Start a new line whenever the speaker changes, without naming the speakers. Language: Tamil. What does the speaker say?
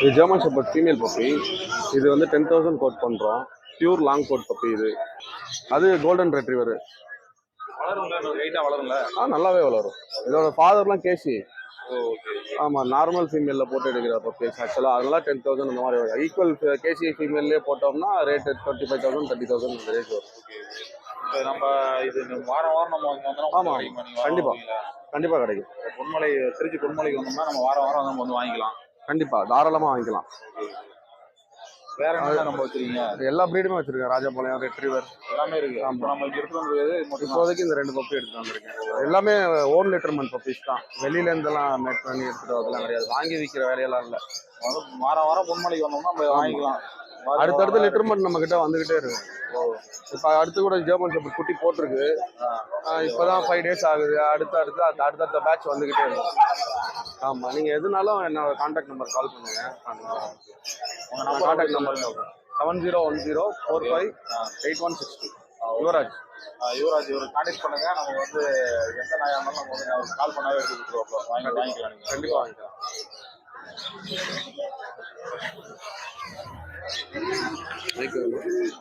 இது ஜெர்மன் ஷெப்பர்ட் ஃபீமேல் பப்பி இது வந்து டென் தௌசண்ட் கோட் பண்ணுறோம் பியூர் லாங் கோட் பப்பி இது. அது கோல்டன் ரெட்ரிவர்
வளரும்ல
ஆ நல்லாவே வளரும். இதோட ஃபாதர்லாம் கேசி ஆமாம் நார்மல் ஃபீமேலில் போட்டு எடுக்கிற பப்பீஸ் ஆக்சுவலாக அதெல்லாம் டென் தௌசண்ட் அந்த மாதிரி வரும். ஈக்குவல் கேசி ஃபீமேல்லே போட்டோம்னா rate twenty five thousand thirty thousand இந்த ரேட் வரும்
நம்ம இது வாரம் வாரம் நம்ம இங்க வந்தோம்னா
ஆமா,
கிடைக்குமா? நீங்க வாரம்
கண்டிப்பா.
வாங்குவீங்களா?
கண்டிப்பாக கிடைக்கும்.
பொன்மலை திருச்சி பொன்மலைக்கு வந்தோம்னா நம்ம வாரம் வாரம் வந்து வாங்கிக்கலாம்.
கண்டிப்பாக தாராளமாக வாங்கிக்கலாம்.
வேற என்ன நம்ம வச்சிருக்கீங்க?
எல்லா ப்ரீடுமே வச்சுருக்கேன். ராஜபாளையம் ரெட்ரிவர்
எல்லாமே இருக்கு. இப்போ நம்ம எடுத்து மட்டும்
இப்போதைக்கு இந்த ரெண்டு பப்பி எடுத்துட்டு வந்திருக்கேன். எல்லாமே ஓன் லிட்டர்மெண்ட் பப்பீஸ் தான். வெளியில இருந்தெல்லாம் மேட் பண்ணி எடுத்துட்டு வரதுலாம் கிடையாது. வாங்கி விற்கிற வேலையெல்லாம் இல்லை.
வாரம் வாரம் பொன்மலைக்கு வந்தோம்னா நம்ம வாங்கிக்கலாம்.
அடுத்தடுத்து
வாரம்
லிட்டர்மெண்ட் நம்ம கிட்ட வந்துகிட்டே இருக்கு. இப்போ அடுத்து கூட ஜெர்மன் ஷெப்பர்ட் குட்டி போட்டிருக்கு. இப்பதான் ஃபைவ் டேஸ் ஆகுது. அடுத்து அடுத்து அடுத்த அடுத்தடுத்த பேட்ச் வந்துகிட்டே இருக்கும் ஆமா நீங்க எதுனாலும் என்னோட கான்டாக்ட் நம்பர் கால் பண்ணுங்க. Contact number seven zero one zero four five eight one six two Yuvraj.
Yuvraj இவரை கான்டாக்ட் பண்ணுங்க. நம்ம வந்து எந்த நாயா இருந்தாலும் நம்ம வந்து கால் பண்ணாவே எடுத்து கொடுத்துருவோம் வாங்கி வாங்கிக்கலாம் நீங்க.
கண்டிப்பா வாங்கிக்கலாம். They go.